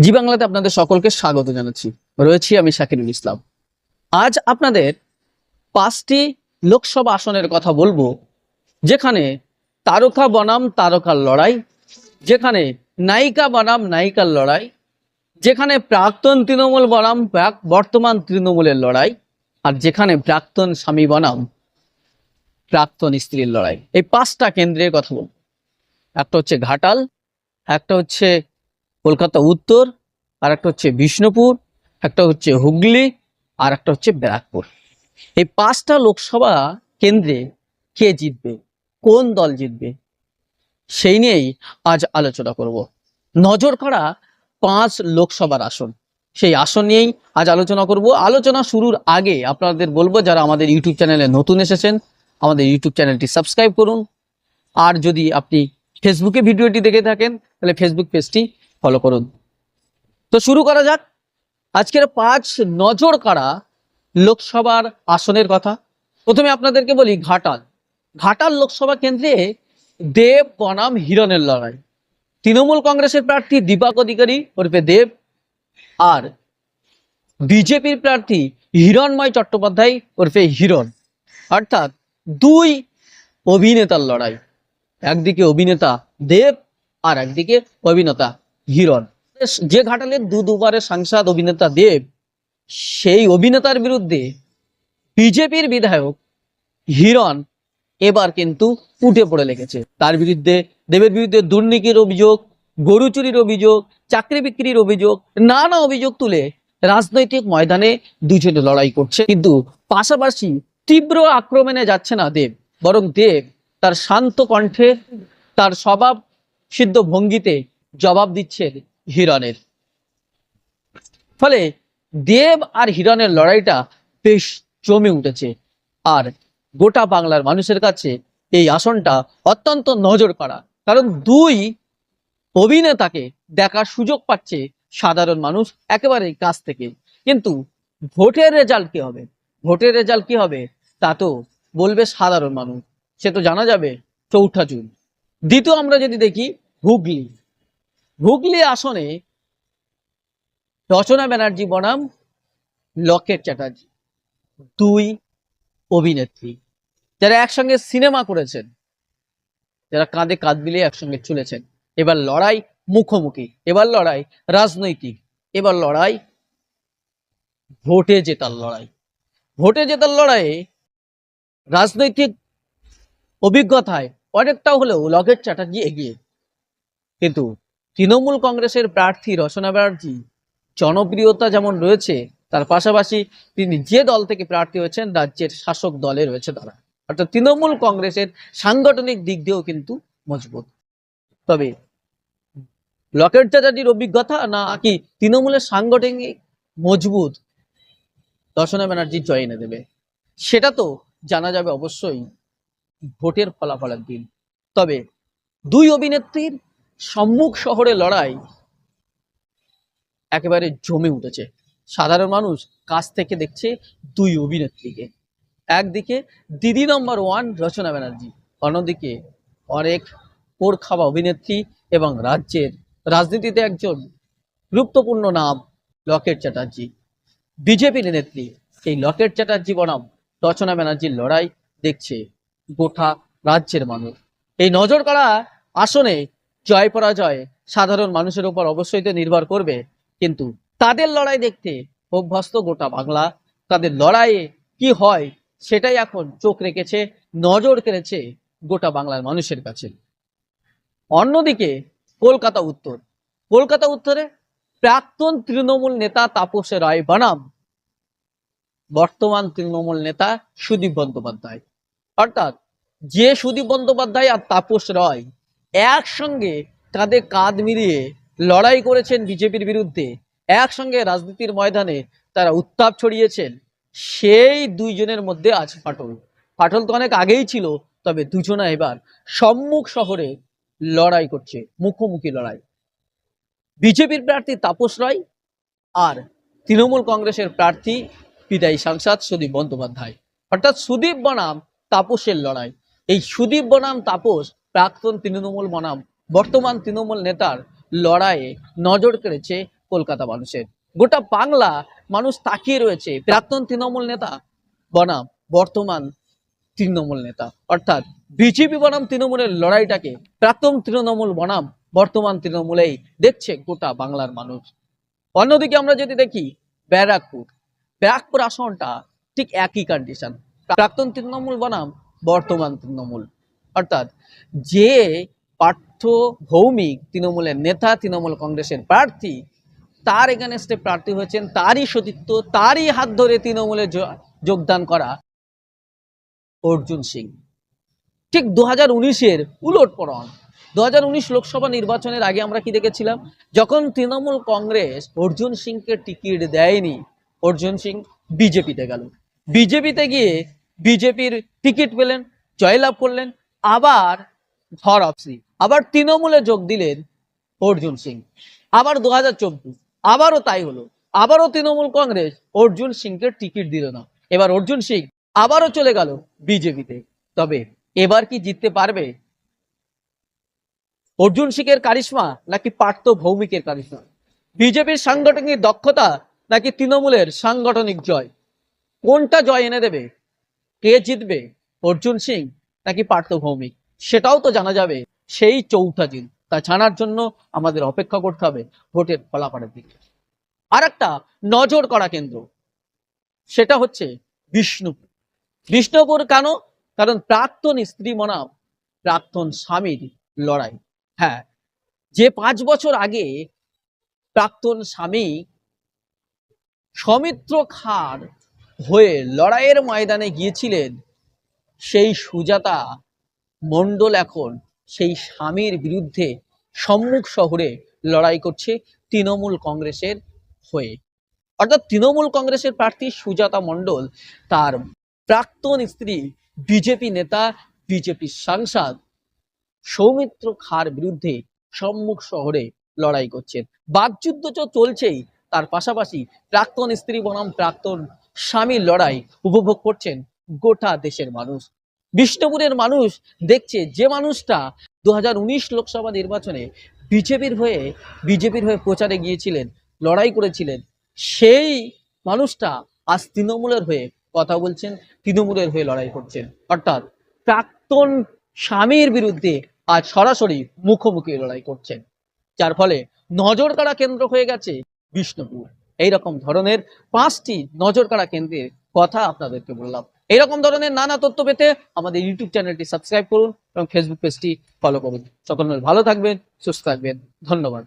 জি বাংলাতে আপনাদের সকলকে স্বাগত জানাচ্ছি। রয়েছি আমি শাকিরুল ইসলাম। আজ আপনাদের পাঁচটি লোকসভা আসনের কথা বলব, যেখানে তারকা বনাম তারকার লড়াই, যেখানে নায়িকা বনাম নায়িকার লড়াই, যেখানে প্রাক্তন তৃণমূল বনাম প্রাক- বর্তমান তৃণমূলের লড়াই, আর যেখানে প্রাক্তন স্বামী বনাম প্রাক্তন স্ত্রীর লড়াই। এই পাঁচটা কেন্দ্রের কথা বলব। একটা হচ্ছে ঘাটাল, একটা হচ্ছে কলকাতা উত্তর আর একটা হচ্ছে বিষ্ণুপুর, একটা হচ্ছে হুগলি আর একটা হচ্ছে ব্যারাকপুর। এই পাঁচটা লোকসভা কেন্দ্রে কে জিতবে? কোন দল জিতবে? সেই নিয়েই আজ আলোচনা করব। নজর করা পাঁচ লোকসভার আসন। সেই আসন নিয়েই আজ আলোচনা করব। আলোচনা শুরুর আগে আপনাদের বলব, যারা আমাদের ইউটিউব চ্যানেলে নতুন এসেছেন, আমাদের ইউটিউব চ্যানেলটি সাবস্ক্রাইব করুন। আর যদি আপনি ফেসবুকে ভিডিওটি দেখে থাকেন, তাহলে ফেসবুক পেজটি ফলো করুন। তো শুরু করা যাক। আজকের পাঁচ নজর কাড়া লোকসভার আসনের কথা। প্রথমে আপনাদেরকে বলি ঘাটাল। ঘাটাল লোকসভা কেন্দ্রে দেব বনাম হিরণের লড়াই। তৃণমূল কংগ্রেসের প্রার্থী দীপক অধিকারী ওরফে দেব আর বিজেপির প্রার্থী হিরণময় চট্টোপাধ্যায় ওরফে হিরণ। অর্থাৎ দুই অভিনেতার লড়াই। একদিকে অভিনেতা দেব আর একদিকে অভিনেতা হিরণ। যে ঘাটালের দু দুবারের সাংসদ অভিনেতা দেব, সেই অভিনেতার বিরুদ্ধে বিজেপির বিধায়ক হিরণ এবার কিন্তু উঠে পড়ে লেগেছে। তার বিরুদ্ধে, দেবের বিরুদ্ধে দুর্নীতির অভিযোগ, গরু চুরির অভিযোগ, চাকরি বিক্রির অভিযোগ, নানা অভিযোগ তুলে রাজনৈতিক ময়দানে দুজনে লড়াই করছে। কিন্তু পাশাপাশি তীব্র আক্রমণে যাচ্ছে না দেব, বরং দেব তার শান্ত কণ্ঠে, তার স্বভাব সিদ্ধ ভঙ্গিতে জবাব দিচ্ছেন হিরণের। ফলে দেব আর হিরণের লড়াইটা বেশ জমে উঠেছে। আর গোটা বাংলার মানুষের কাছে এই আসনটা অত্যন্ত নজর কাড়া কারণ দুই অভিনেতাকে দেখার সুযোগ পাচ্ছে সাধারণ মানুষ একেবারে কাছ থেকে। কিন্তু ভোটের রেজাল্ট কি হবে? ভোটের রেজাল্ট কি হবে? তা তো বলবে সাধারণ মানুষ। সে তো জানা যাবে, চৌঠা জুন। দ্বিতীয় আমরা যদি দেখি, হুগলি। হুগলি আসনে রচনা ব্যানার্জি বনাম লকেট চ্যাটার্জি, দুই অভিনেত্রী। যারা একসঙ্গে সিনেমা করেছেন, যারা কাঁধে কাঁধ মিলিয়ে একসঙ্গে চলেছেন, এবার লড়াই মুখোমুখি, এবার লড়াই রাজনৈতিক, এবার লড়াই ভোটে জেতার লড়াই। ভোটে জেতার লড়াইয়ে রাজনৈতিক অভিজ্ঞতায় অনেকটা হলেও লকেট চ্যাটার্জি এগিয়ে। কিন্তু তৃণমূল কংগ্রেসের প্রার্থী রচনা ব্যানার্জি জনপ্রিয়তা যেমন রয়েছে, তার পাশাপাশি তিনি যে দল থেকে প্রার্থী হয়েছেন, রাজ্যের শাসক দলে রয়েছে তারা। অর্থাৎ তৃণমূল কংগ্রেসের সাংগঠনিক দিক দিয়েও কিন্তু মজবুত। তবে লকেট চ্যাটার্জির অভিজ্ঞতা না কি তৃণমূলের সাংগঠনিক মজবুত দর্শনা ব্যানার্জির জয় এনে দেবে? সেটা তো জানা যাবে অবশ্যই ভোটের ফলাফলের দিন। তবে দুই অভিনেত্রীর সম্মুখ শহরে লড়াই একেবারে জমে উঠেছে। সাধারণ মানুষ কাছ থেকে দেখছে দুই অভিনেত্রীকে। একদিকে দিদি নম্বর ওয়ান রচনা ব্যানার্জি, অন্যদিকে অনেক পোর অভিনেত্রী এবং রাজ্যের রাজনীতিতে একজন গুরুত্বপূর্ণ নাম লকেট চ্যাটার্জি। বিজেপির নেত্রী এই লকেট চ্যাটার্জি বনাম রচনা ব্যানার্জির লড়াই দেখছে গোটা রাজ্যের মানুষ। এই নজর করা আসনে জয় পরাজয় সাধারণ মানুষের উপর অবশ্যই তো নির্ভর করবে। কিন্তু তাদের লড়াই দেখতে অভ্যস্ত গোটা বাংলা, তাদের লড়াইয়ে কি হয় সেটাই এখন চোখ রেখেছে, নজর কেড়েছে গোটা বাংলার মানুষের কাছে। অন্যদিকে কলকাতা উত্তর। কলকাতা উত্তরে প্রাক্তন তৃণমূল নেতা তাপস রায় বানাম, বর্তমান তৃণমূল নেতা সুদীপ বন্দ্যোপাধ্যায়। অর্থাৎ যে সুদীপ বন্দ্যোপাধ্যায় আর তাপস রায় একসঙ্গে কাঁধে কাঁধ মিলিয়ে লড়াই করেছেন বিজেপির বিরুদ্ধে। একসঙ্গে রাজনীতির ময়দানে তারা উত্তাপ ছড়িয়েছেন। সেই দুইজনের মধ্যে আজ ফাটল। ফাটল তো অনেক আগেই ছিল, তবে দুজনা এবার সম্মুখ শহরে লড়াই করছে, মুখোমুখি লড়াই। বিজেপির প্রার্থী তাপস রায় আর তৃণমূল কংগ্রেসের প্রার্থী বিদায়ী সাংসদ সুদীপ বন্দ্যোপাধ্যায়। অর্থাৎ সুদীপ বনাম তাপসের লড়াই। এই সুদীপ বনাম তাপস প্রাক্তন তৃণমূল বনাম, বর্তমান তৃণমূল নেতার লড়াইয়ে নজর কেড়েছে কলকাতা মানুষের। গোটা বাংলা মানুষ তাকিয়ে রয়েছে প্রাক্তন তৃণমূল নেতা বনাম, বর্তমান তৃণমূল নেতা। অর্থাৎ বিজেপি বনাম তৃণমূলের লড়াইটাকে প্রাক্তন তৃণমূল বনাম, বর্তমান তৃণমূলেই দেখছে গোটা বাংলার মানুষ। অন্যদিকে আমরা যদি দেখি ব্যারাকপুর ব্যারাকপুর আসনটা ঠিক একই কন্ডিশন প্রাক্তন তৃণমূল বনাম, বর্তমান তৃণমূল। অর্থাৎ যে পার্থ ভৌমিক তৃণমূলের নেতা, তৃণমূল কংগ্রেসের প্রার্থী, তার এগেনস্টে প্রার্থী হয়েছেন, তারই সতীত্ব, তারই হাত ধরে তৃণমূলে যোগদান করা অর্জুন সিং। ঠিক দু হাজার উনিশের উলট দু লোকসভা নির্বাচনের আগে আমরা কি দেখেছিলাম? যখন তৃণমূল কংগ্রেস অর্জুন সিংকে টিকিট দেয়নি, অর্জুন সিং বিজেপিতে গেল। বিজেপিতে গিয়ে বিজেপির টিকিট পেলেন, জয়লাভ করলেন আবার ধর অপসি আবার তৃণমূলে যোগ দিলেন অর্জুন সিং। আবার দু হাজার চব্বিশ। আবারও তাই হলো। আবারও তৃণমূল কংগ্রেস অর্জুন সিংকে টিকিট দিল না। এবার অর্জুন সিং আবারও চলে গেল বিজেপিতে। তবে এবার কি জিততে পারবে? অর্জুন সিংয়ের কারিশমা নাকি পার্থ ভৌমিকের কারিশমা? বিজেপির সাংগঠনিক দক্ষতা নাকি তৃণমূলের সাংগঠনিক জয়? কোনটা জয় এনে দেবে? কে জিতবে? অর্জুন সিং নাকি পার্থভৌমিক? সেটাও তো জানা যাবে। সেই চৌঠা দিন। তা জানার জন্য আমাদের অপেক্ষা করতে হবে ভোটের ফলাফলের দিকে। আর একটা নজর করা কেন্দ্র, সেটা হচ্ছে বিষ্ণুপুর। বিষ্ণুপুর কেন? কারণ প্রাক্তন স্ত্রী মনাম প্রাক্তন স্বামীর লড়াই। হ্যাঁ যে পাঁচ বছর আগে প্রাক্তন স্বামী সমিত্র খার হয়ে লড়াইয়ের ময়দানে গিয়েছিলেন সেই সুজাতা মণ্ডল এখন সেই স্বামীর বিরুদ্ধে সম্মুখ শহরে লড়াই করছে তৃণমূল কংগ্রেসের হয়ে। অর্থাৎ তৃণমূল কংগ্রেসের প্রার্থী সুজাতা মণ্ডল তার প্রাক্তন স্ত্রী বিজেপি নেতা, বিজেপি সাংসদ সৌমিত্র খার বিরুদ্ধে সম্মুখ শহরে লড়াই করছেন বাকযুদ্ধ তো চলছেই, তার পাশাপাশি প্রাক্তন স্ত্রী বনাম প্রাক্তন স্বামীর লড়াই উপভোগ করছেন গোটা দেশের মানুষ। বিষ্ণুপুরের মানুষ দেখছে যে মানুষটা দু হাজার উনিশ লোকসভা নির্বাচনে বিজেপির হয়ে বিজেপির হয়ে প্রচারে গিয়েছিলেন, লড়াই করেছিলেন, সেই মানুষটা আজ তৃণমূলের হয়ে কথা বলছেন, তৃণমূলের হয়ে লড়াই করছেন। অর্থাৎ প্রাক্তন স্বামীর বিরুদ্ধে আজ সরাসরি মুখোমুখি লড়াই করছেন। যার ফলে নজর কাড়া কেন্দ্র হয়ে গেছে বিষ্ণুপুর। এইরকম ধরনের পাঁচটি নজর কাড়া কেন্দ্রের কথা আপনাদেরকে বললাম। এইরকম ধরনের নানা তথ্য পেতে আমাদের ইউটিউব চ্যানেলটি সাবস্ক্রাইব করুন এবং ফেসবুক পেজটি ফলো করুন। সকল ভালো থাকবেন, সুস্থ থাকবেন। ধন্যবাদ।